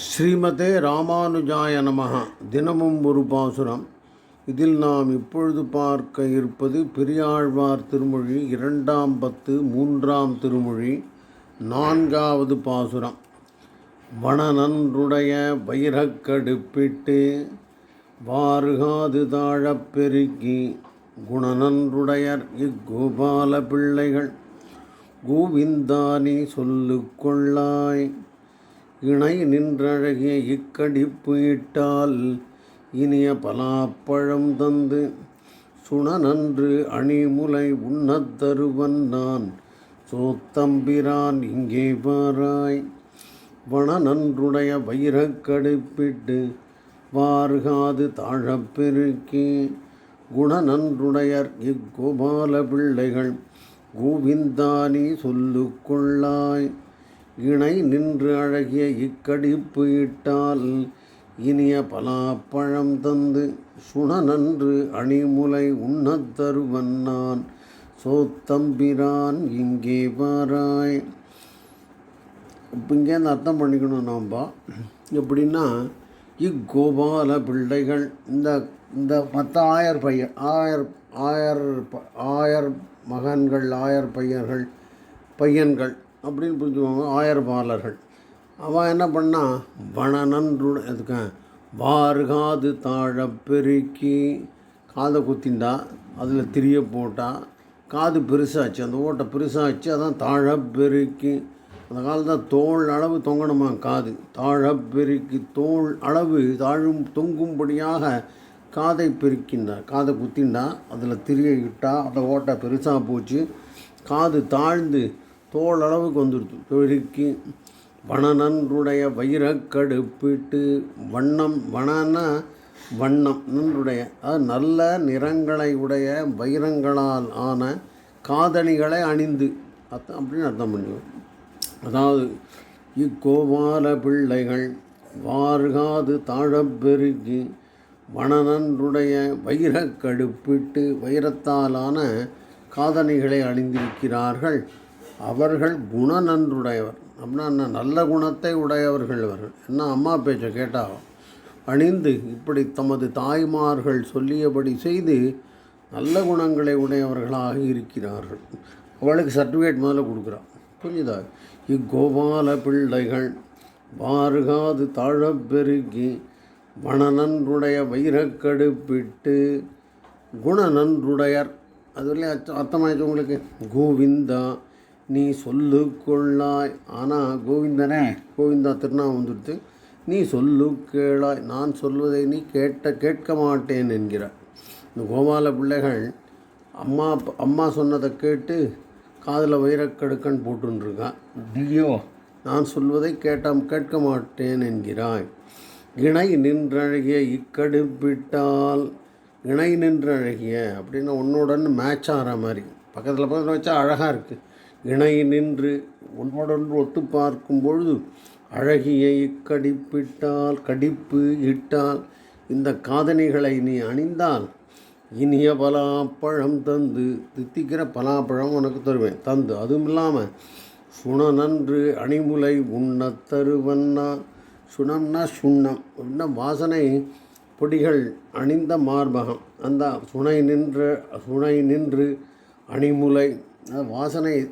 ஸ்ரீமதே ராமானுஜாய நமகா தினமும் ஒரு பாசுரம். இதில் நாம் இப்பொழுது பார்க்க இருப்பது பெரியாழ்வார் திருமொழி இரண்டாம் பத்து மூன்றாம் திருமொழி நான்காவது பாசுரம். வனநன்றுடைய வைரக்கடுப்பிட்டு வாருகாது தாழப் பெருக்கி குணநன்றுடையர் இக்கோபால பிள்ளைகள். கோவிந்தானி சொல்லு கொள்ளாய். இணை நின்றழகிய இக்கடிப்பு இட்டால் இனிய பலாப்பழம் தந்து சுணநன்று அணிமுலை உண்ணத் தருவன் நான். சோத்தம்பிரான் இங்கே பாராய் வனநன்றுடைய வைரக்கடுப்பிட்டு வாருகாது தாழப் பெருக்கி. குணநன்றுடையர் இக்கோபால பிள்ளைகள் கோவிந்தானி சொல்லு கொள்ளாய். இணை நின்று அழகிய இக்கடிப்பு இட்டால் இனிய பலாப்பழம் தந்து சுணநன்று அணிமுலை உண்ணத் தருவன் நான். சோத்தம்பிரான் இங்கே பாராய் இப்போ இங்கேருந்து அர்த்தம் பண்ணிக்கணும் நாம்பா. எப்படின்னா இக்கோபால பிள்ளைகள் இந்த இந்த மற்ற ஆயர் பையன் ஆயர் ஆயர் ப- ஆயர் மகன்கள் ஆயர் பையர்கள் பையன்கள் அப்படின்னு புரிஞ்சுக்குவாங்க ஆயர்பாலர்கள் அவன் என்ன பண்ணா வனநன்று எதுக்க? வாருகாது தாழ பெருக்கி காதை குத்திண்டா அதில் திரிய போட்டா காது பெருசாச்சு. அந்த ஓட்டை பெருசாச்சு அதான் தாழ பெருக்கி. அந்த காலத்தில் தோல் அளவு தொங்கணுமா? காது. தாழ பெருக்கி தோல் அளவு தாழும் தொங்கும்படியாக காதை பெருக்கின்றார் காதை குத்திண்டா அதில் திரிய இட்டா அந்த ஓட்டை பெருசாக போச்சு. காது தாழ்ந்து தோல் அளவுக்கு வந்துடுது பெருக்கி வனநன்றுடைய வைரக்கடுப்பிட்டு வண்ணம் வனன்னா வண்ணம் நன்றுடைய. அது நல்ல நிறங்களை உடைய வைரங்களால் ஆன காதணிகளை அணிந்து. அர்த்தம் அப்படின்னு அர்த்தம் பண்ணுவோம் அதாவது இக்கோபால பிள்ளைகள் வார்காது தாழப் பெருக்கி வனநன்றுடைய வைரக்கடுப்பிட்டு வைரத்தாலான காதணிகளை அணிந்திருக்கிறார்கள். அவர்கள் குணநன்றுடையவர். அப்படின்னா என்ன? நல்ல குணத்தை உடையவர்கள் அவர்கள் என்ன அம்மா பேச்சை கேட்டால் அணிந்து இப்படி தமது தாய்மார்கள் சொல்லியபடி செய்து நல்ல குணங்களை உடையவர்களாக இருக்கிறார்கள். அவளுக்கு சர்டிஃபிகேட் முதல்ல கொடுக்குறான் புரியுதா இக்கோபால பிள்ளைகள் வாருகாது தாழப்பெருக்கி வனநன்றுடைய வைரக்கடுப்பிட்டு குணநன்றுடையர். அது இல்லையா? அர்த்தமாயிடுச்சு உங்களுக்கு? கோவிந்தா நீ சொல்லு கொள்ளாய் ஆனால் கோவிந்தனே கோவிந்தா திருநாமம் வந்துடுத்து நீ சொல்லு கேளாய் நான் சொல்வதை நீ கேட்ட கேட்க மாட்டேன் என்கிறார். இந்த கோபால பிள்ளைகள் அம்மா அம்மா சொன்னதை கேட்டு காதில் வைரக்கடுக்கன் போட்டுருக்கான் ஐயோ நான் சொல்வதை கேட்டாம் கேட்க மாட்டேன் என்கிறாய். இணை நின்றழகிய இக்கடுப்பிட்டால் இணை நின்றழகிய அப்படின்னு உன்னோடன்னு மேட்ச் ஆகிற மாதிரி. பக்கத்தில் பக்கத்தில் வச்சா அழகாக இருக்குது இணை நின்று உன்னோடன் ஒத்து பார்க்கும் பொழுது அழகிய இக்கடிப்பிட்டால் கடிப்பு இட்டால் இந்த காதணிகளை நீ அணிந்தால் இனிய பலாப்பழம் தந்து தித்திக்கிற பலாப்பழம் உனக்கு தருவேன். தந்து. அதுவும் இல்லாமல் சுணநன்று அணிமுலை உண்ணத் தருவன்னா சுணம்னா சுண்ணம். அப்படின்னா வாசனை பொடிகள் அணிந்த மார்பகம். அந்த சுனை நின்ற சுனை நின்று அணிமுலை வாசனை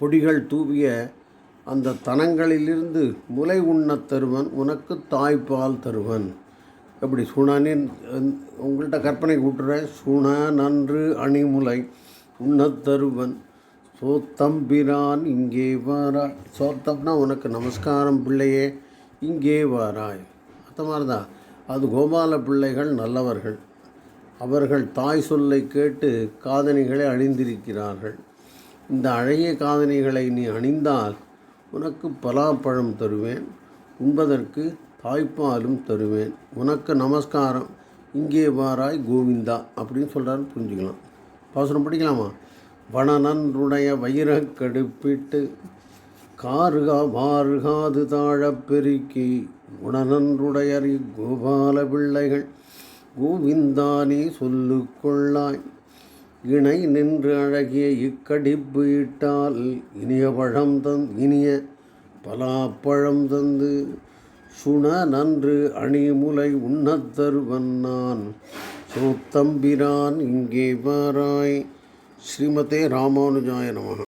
பொடிகள் தூவிய அந்த தனங்களிலிருந்து முலை உண்ணத் தருவன் உனக்கு தாய்ப்பால் தருவன். எப்படி? சுணனின் உங்கள்கிட்ட கற்பனை கூட்டுறேன். சுண நன்று அணிமுலை உண்ணத் தருவன். சோத்தம்பிரான் இங்கே வாராய். சோத்தம்னா உனக்கு நமஸ்காரம் பிள்ளையே இங்கே வாராய். அந்த மாதிரி தான் அது கோபால பிள்ளைகள் நல்லவர்கள். அவர்கள் தாய் சொல்லை கேட்டு காதணிகளை அணிந்திருக்கிறார்கள். இந்த அழகிய காதணிகளை நீ அணிந்தால் உனக்கு பலாப்பழம் தருவேன் உண்பதற்கு தாய்ப்பாலும் தருவேன். உனக்கு நமஸ்காரம் இங்கே வாராய் கோவிந்தா அப்படின்னு சொல்கிறாரு புரிஞ்சுக்கலாம். பாசுரம் படிக்கலாமா? வனநன்றுடைய வைரக்கடுப்பிட்டு காருகா வாருகாது தாழப் பெருக்கி குணநன்றுடைய கோபால பிள்ளைகள் கோவிந்தானே சொல்லு கொள்ளாய் இணை நின்று அழகிய இக்கடிப்பு இட்டால் இனிய பழம் தந் இனிய பலாப்பழம் தந்து சுண நன்று அணிமுலை உண்ணத் தருவன் நான். சோத்தம்பிரான் இங்கே வாராய் ஸ்ரீமதே ராமானுஜாய நமக.